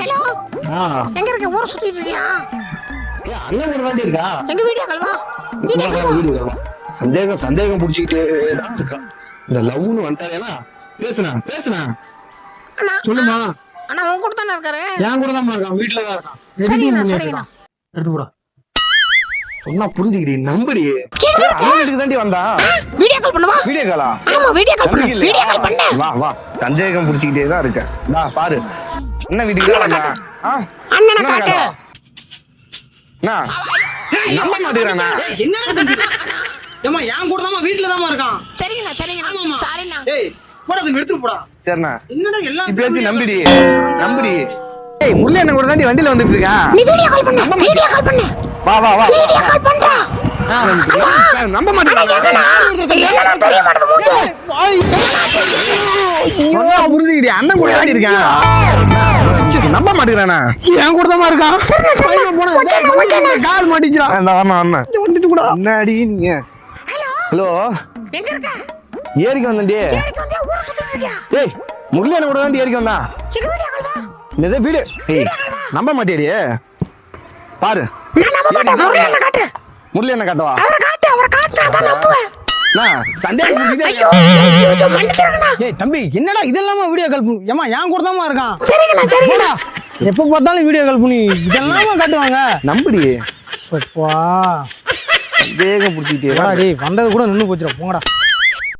Hello எங்க இருக்க? ஊரை சுத்திட்டு இருக்கியா? அண்ணன் கூட தாண்டி இருக்கா? எங்க வீடியோ கல்வா வீடியோ. சந்தேகம் சந்தேகம் பிடிச்சிக்கிட்டே தான் இருக்கா. இந்த லவ்னு வந்துட்டாலேனா பேசுனா பேசுனா அண்ணா சொல்லுமா. அண்ணா உன் கூட தானே இருக்காரு? என் கூட தான் இருக்கான் வீட்டுல தான் இருக்கான். சரிங்கண்ணா சரிங்கண்ணா. எடுத்து போடா. சொன்னா புரிஞ்சுக்கிறீ? அண்ணன் வீட்டுக்கு தாண்டி வந்தா. வீடியோ கால் பண்ணுவா? வீடியோ காலா ஆமா வீடியோ கால் பண்ணு. வீடியோ கால் பண்ணு. வா வா. சந்தேகம் பிடிச்சிக்கிட்டே தான் இருக்கேன். வா பாரு. என்ன வீட்டுக்கு தான் அண்ணனை என்ன காட்டு நம்ப மாட்டேங்கிறானா என்னடா தம்பி ஏமா என் கூட தாமா வீட்டுல தாமா இருக்கான் சரிங்கண்ணா சரிங்கண்ணா. சாரிண்ணா ஏய் போடா தம்பி எடுத்துட்டு போடா சரிண்ணா என்னடா எல்லாம் இப்பயாச்சும் நம்பிடி நம்பிடி ஏய் முரளி அண்ணன் கூட தாண்டி வண்டியில வந்துட்டு இருக்கேன் நீ வீடியோ கால் பண்ணு வீடியோ கால் பண்ணு வா வா வா வீடியோ கால் பண்றா நம்ப புரிஞ்சுக்கிடி அண்ணன் கூட தாண்டி இருக்கேன் நம்ப மாட்டேங்கிறானா. என் கூட தான் கால் மாட்டிச்சான் இந்த வரணும் வரணும் வந்துட்டு கூட. என்னடி நீங்க ஹலோ? ஹலோ? எங்க இருக்க? ஏரிக்கு வந்தேன்டி. சரிக்கு வந்தியா? ஊரை சுத்திட்டு இருக்கியா? ஏய் முரளி அண்ணன் கூட தாண்டி ஏரிக்கு வந்தா. இந்த வீடு. ஏய் நம்ப மாட்டேடி பாரு. நான் நம்ப மாட்டேன். முரளி காட்டு. அண்ணன் காட்டவா? அவரை காட்டு அவரை காட்டுனா தான் நம்புவேன். தம்பி என்னடா இதெல்லாமா வீடியோ கால் பண்ணு? ஏமா என் கூட இருக்கான். எப்ப பார்த்தாலும் வீடியோ கால் பண்ணி. இதெல்லாமா காட்டுவாங்க. நம்புடி. அப்பா சந்தேகம் பிடிச்சிக்கிட்டே போடா தான் டேய் வந்தது கூட நின்னு போச்சுடா. போங்கடா.